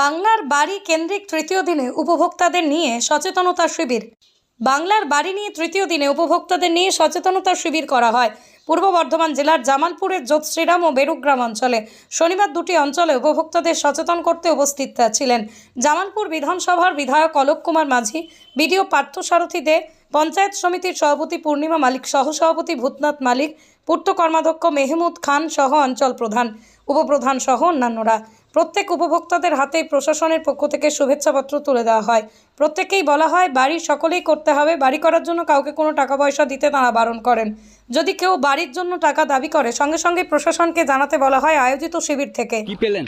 বাংলার বাড়ি কেন্দ্রিক তৃতীয় দিনে উপভোক্তাদের নিয়ে সচেতনতা শিবির। বাংলার বাড়ি নিয়ে তৃতীয় দিনে উপভোক্তাদের নিয়ে সচেতনতা শিবির করা হয়। পূর্ব বর্ধমান জেলার জামালপুরের শ্রীরাম ও বেরুগ্রাম অঞ্চলে। শনিবার দুটি অঞ্চলে উপভোক্তাদের সচেতন করতে উপস্থিত ছিলেন জামালপুর বিধানসভার বিধায়ক অলোক কুমার মাঝি, বিডিও পার্থসারথী দে, পঞ্চায়েত সমিতির সভাপতি পূর্ণিমা মালিক সহ সভাপতি ভূতনাথ মালিক পূর্ত কর্মাধ্যক্ষ মেহমুদ খান সহ অঞ্চল প্রধান উপপ্রধান সহ অন্যান্যরা। প্রত্যেক উপভোক্তাদের হাতেই প্রশাসনের পক্ষ থেকে শুভেচ্ছাপত্র তুলে দেওয়া হয়। প্রত্যেকেই বলা হয় বাড়ি সকলেই করতে হবে বাড়ি করার জন্য কাউকে কোনো টাকা পয়সা দিতে তারা বারণ করেন। যদি কেউ বাড়ির জন্য টাকা দাবি করে সঙ্গে সঙ্গে প্রশাসনকে জানাতে বলা হয় আয়োজিত শিবির থেকে। কি পেলেন?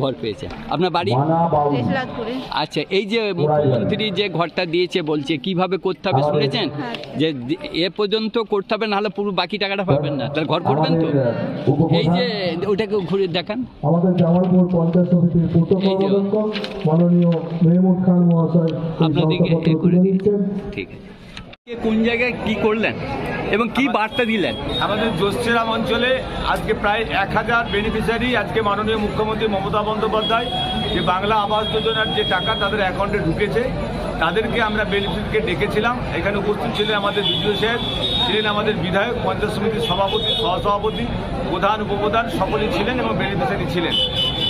ঘর। পেয়েছে। আপনার বাড়ি? আচ্ছা এই যে মুখ্যমন্ত্রী যে ঘরটা দিয়েছে বলছে কীভাবে করতে হবে শুনেছেন? হ্যাঁ। যে এ পর্যন্ত করতে হবে নাহলে পুরো বাকি টাকাটা পাবেন না। তাহলে ঘর করবেন তো? এই যে ওটাকে ঘুরে দেখান। আমাদের জামালপুর পঞ্চায়েত সমিতির পূর্ত কর্মদক্ষ মাননীয় মেহমুদ খান মহাশয় আপনাদেরকে করে দিচ্ছেন ঠিক আছে। কোন জায়গায় কি করলেন এবং কি বার্তা দিলেন? আমাদের জোশ্রীরাম অঞ্চলে আজকে প্রায় এক হাজার বেনিফিশিয়ারি আজকে মাননীয় মুখ্যমন্ত্রী মমতা বন্দ্যোপাধ্যায় যে বাংলা আবাস যোজনার যে টাকা তাদের অ্যাকাউন্টে ঢুকেছে তাদেরকে আমরা বেনিফিটকে ডেকেছিলাম। এখানে উপস্থিত ছিলেন আমাদের বিজয় সাহেব, ছিলেন আমাদের বিধায়ক, পঞ্চায়েত সমিতির সভাপতি, সহসভাপতি, প্রধান উপপ্রধান, সকলেই ছিলেন এবং বেনিফিশিয়ারি ছিলেন।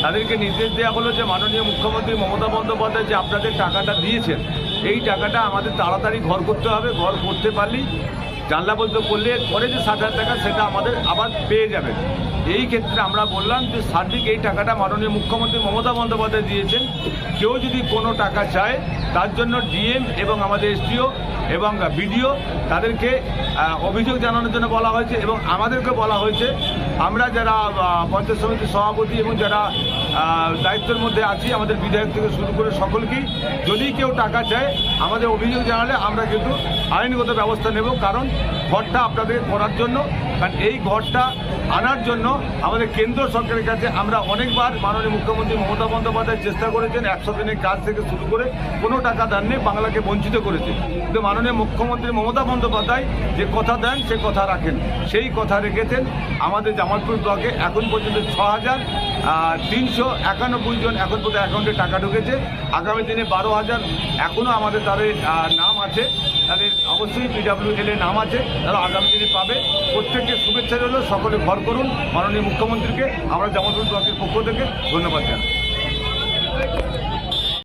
তাদেরকে নির্দেশ দেওয়া হলো যে মাননীয় মুখ্যমন্ত্রী মমতা বন্দ্যোপাধ্যায় যে আপনাদের টাকাটা দিয়েছেন, এই টাকাটা আমাদের তাড়াতাড়ি ঘর করতে হবে। ঘর করতে পারলেই জানলা বলতে করলে পরে যে ষাট হাজার টাকা সেটা আমাদের আবার পেয়ে যাবেন। এই ক্ষেত্রে আমরা বললাম যে সার্বিক এই টাকাটা মাননীয় মুখ্যমন্ত্রী মমতা বন্দ্যোপাধ্যায় দিয়েছেন। কেউ যদি কোনো টাকা চায়, তার জন্য ডিএম এবং আমাদের এসডিও এবং বিডিও তাদেরকে অভিযোগ জানানোর জন্য বলা হয়েছে এবং আমাদেরকে বলা হয়েছে। আমরা যারা পঞ্চায়েত সমিতির সভাপতি এবং যারা দায়িত্বের মধ্যে আছি, আমাদের বিধায়ক থেকে শুরু করে সকলকেই। যদি কেউ টাকা চায়, আমাদের অভিযোগ জানালে আমরা কিন্তু আইনগত ব্যবস্থা নেব, কারণ ঘরটা আপনাদের করার জন্য, কারণ এই ঘরটা আনার জন্য আমাদের কেন্দ্র সরকারের কাছে আমরা অনেকবার মাননীয় মুখ্যমন্ত্রী মমতা বন্দ্যোপাধ্যায় চেষ্টা করেছেন, একশো দিনের কাজ থেকে শুরু করে কোনো টাকা দেননি বাংলাকে বঞ্চিত করেছে। কিন্তু মাননীয় মুখ্যমন্ত্রী মমতা বন্দ্যোপাধ্যায় যে কথা দেন, সে কথা রাখেন। সেই কথা রেখেছেন আমাদের জামালপুর ব্লকে এখন পর্যন্ত ছ হাজার তিনশো একানব্বই জন এখন পর্যন্ত অ্যাকাউন্টে টাকা ঢুকেছে। আগামী দিনে বারো হাজার এখনও আমাদের তাদের নাম আছে। তাদের অবশ্যই পিডাব্লিউএল এর নাম আছে। তারা আগামী দিনে পাবে। প্রত্যেককে শুভেচ্ছা রইল। সকলে ঘর করুন। মাননীয় মুখ্যমন্ত্রীকে আমরা জামাতুল ব্লকের পক্ষ থেকে ধন্যবাদ জানাই।